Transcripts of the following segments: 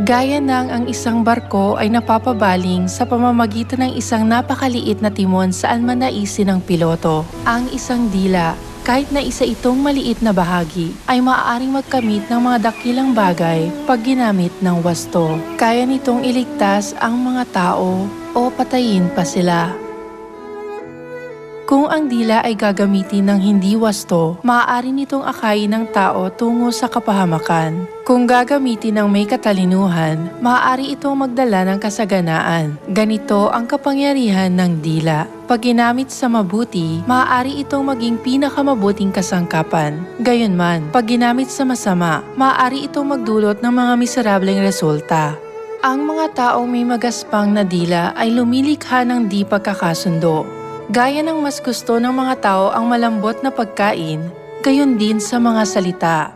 Gaya ng ang isang barko ay napapabaling sa pamamagitan ng isang napakaliit na timon saan man naisin ng piloto. Ang isang dila, kahit na isa itong maliit na bahagi, ay maaaring magkamit ng mga dakilang bagay pag ginamit ng wasto. Kaya nitong iligtas ang mga tao o patayin pa sila. Kung ang dila ay gagamitin ng hindi wasto, maaari nitong akayin ng tao tungo sa kapahamakan. Kung gagamitin ng may katalinuhan, maaari itong magdala ng kasaganaan. Ganito ang kapangyarihan ng dila. Pag ginamit sa mabuti, maaari itong maging pinakamabuting kasangkapan. Gayunman, pag ginamit sa masama, maaari itong magdulot ng mga miserableng resulta. Ang mga taong may magaspang na dila ay lumilikha ng di pagkakasundo. Gaya ng mas gusto ng mga tao ang malambot na pagkain, gayon din sa mga salita.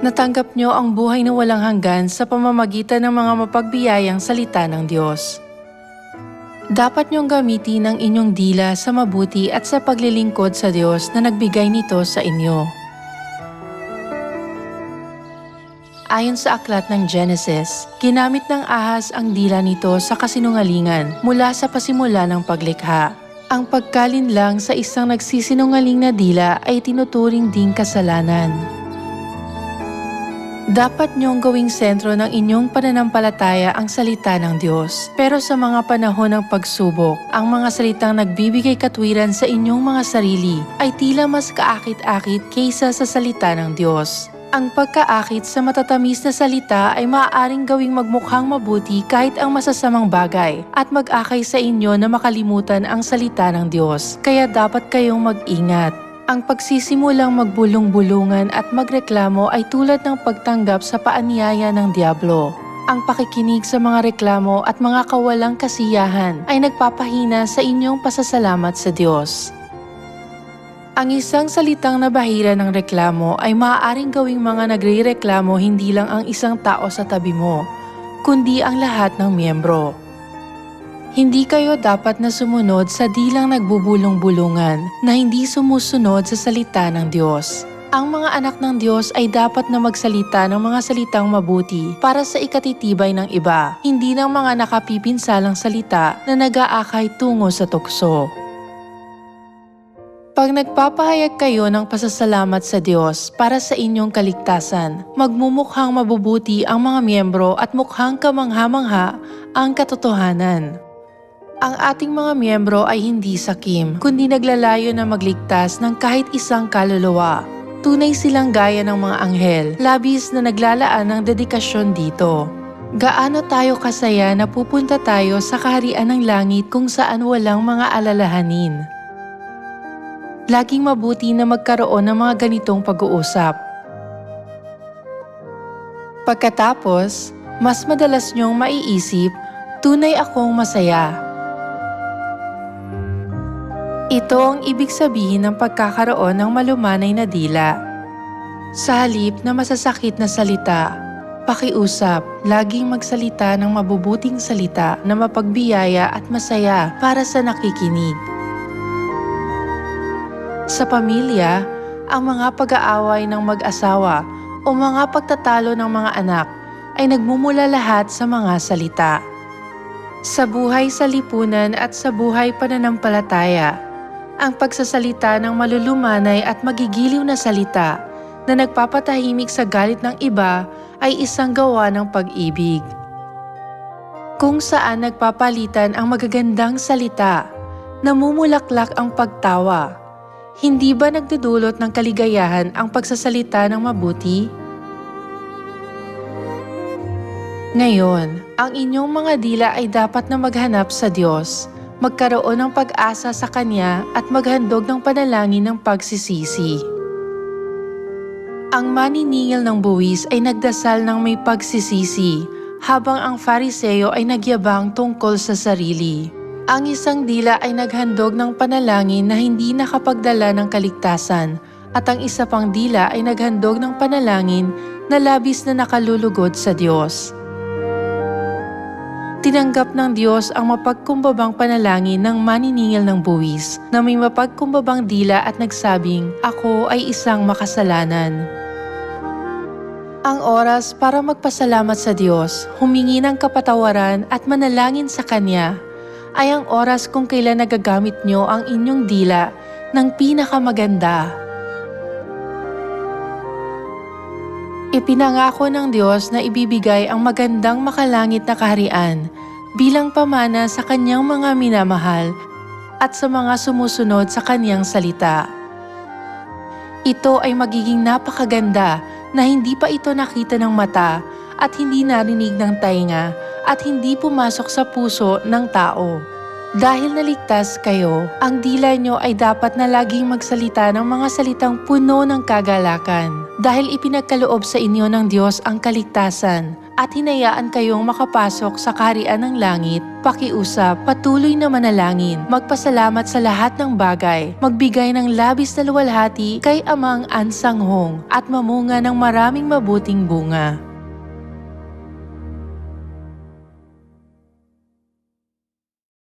Natanggap nyo ang buhay na walang hanggan sa pamamagitan ng mga mapagbiyayang salita ng Diyos. Dapat niyong gamitin ang inyong dila sa mabuti at sa paglilingkod sa Diyos na nagbigay nito sa inyo. Ayon sa aklat ng Genesis, ginamit ng ahas ang dila nito sa kasinungalingan mula sa pasimula ng paglikha. Ang pagkalin lang sa isang nagsisinungaling na dila ay tinuturing ding kasalanan. Dapat niyong gawing sentro ng inyong pananampalataya ang salita ng Diyos. Pero sa mga panahon ng pagsubok, ang mga salitang nagbibigay katwiran sa inyong mga sarili ay tila mas kaakit-akit kaysa sa salita ng Diyos. Ang pagkaakit sa matatamis na salita ay maaaring gawing magmukhang mabuti kahit ang masasamang bagay at mag-akay sa inyo na makalimutan ang salita ng Diyos. Kaya dapat kayong mag-ingat. Ang pagsisimulang magbulong-bulungan at magreklamo ay tulad ng pagtanggap sa paanyaya ng Diablo. Ang pakikinig sa mga reklamo at mga kawalang kasiyahan ay nagpapahina sa inyong pasasalamat sa Diyos. Ang isang salitang nabahira ng reklamo ay maaaring gawing mga nagre-reklamo hindi lang ang isang tao sa tabi mo, kundi ang lahat ng miyembro. Hindi kayo dapat na sumunod sa di lang nagbubulong-bulungan na hindi sumusunod sa salita ng Diyos. Ang mga anak ng Diyos ay dapat na magsalita ng mga salitang mabuti para sa ikatitibay ng iba, hindi ng mga nakapipinsalang salita na nag-aakay tungo sa tukso. Pag nagpapahayag kayo ng pasasalamat sa Diyos para sa inyong kaligtasan, magmumukhang mabubuti ang mga miyembro at mukhang kamangha-mangha ang katotohanan. Ang ating mga miyembro ay hindi sakim, kundi naglalayo na magligtas ng kahit isang kaluluwa. Tunay silang gaya ng mga anghel, labis na naglalaan ng dedikasyon dito. Gaano tayo kasaya na pupunta tayo sa kaharian ng langit kung saan walang mga alalahanin laging mabuti na magkaroon ng mga ganitong pag-uusap. Pagkatapos, mas madalas niyong maiisip, tunay akong masaya. Ito ang ibig sabihin ng pagkakaroon ng malumanay na dila. Sa halip na masasakit na salita, pakiusap, laging magsalita ng mabubuting salita na mapagbiyaya at masaya para sa nakikinig. Sa pamilya, ang mga pag-aaway ng mag-asawa o mga pagtatalo ng mga anak ay nagmumula lahat sa mga salita. Sa buhay sa lipunan at sa buhay pananampalataya, ang pagsasalita ng malulumanay at magigiliw na salita na nagpapatahimik sa galit ng iba ay isang gawa ng pag-ibig. Kung saan nagpapalitan ang magagandang salita, namumulaklak ang pagtawa, hindi ba nagdudulot ng kaligayahan ang pagsasalita ng mabuti? Ngayon, ang inyong mga dila ay dapat na maghanap sa Diyos, magkaroon ng pag-asa sa Kanya at maghandog ng panalangin ng pagsisisi. Ang maniningil ng buwis ay nagdasal ng may pagsisisi, habang ang fariseo ay nagyabang tungkol sa sarili. Ang isang dila ay naghandog ng panalangin na hindi nakapagdala ng kaligtasan at ang isa pang dila ay naghandog ng panalangin na labis na nakalulugod sa Diyos. Tinanggap ng Diyos ang mapagkumbabang panalangin ng maniningil ng buwis na may mapagkumbabang dila at nagsabing, Ako ay isang makasalanan. Ang oras para magpasalamat sa Diyos, humingi ng kapatawaran at manalangin sa Kanya ay ang oras kung kailan nagagamit nyo ang inyong dila ng pinakamaganda. Ipinangako ng Diyos na ibibigay ang magandang makalangit na kaharian bilang pamana sa kanyang mga minamahal at sa mga sumusunod sa kanyang salita. Ito ay magiging napakaganda na hindi pa ito nakita ng mata at hindi narinig ng tainga at hindi pumasok sa puso ng tao. Dahil naligtas kayo, ang dila nyo ay dapat na laging magsalita ng mga salitang puno ng kagalakan. Dahil ipinagkaloob sa inyo ng Diyos ang kaligtasan at hinayaan kayong makapasok sa kaharian ng langit, pakiusap, patuloy na manalangin, magpasalamat sa lahat ng bagay, magbigay ng labis na luwalhati kay Amang Ansanghong at mamunga ng maraming mabuting bunga.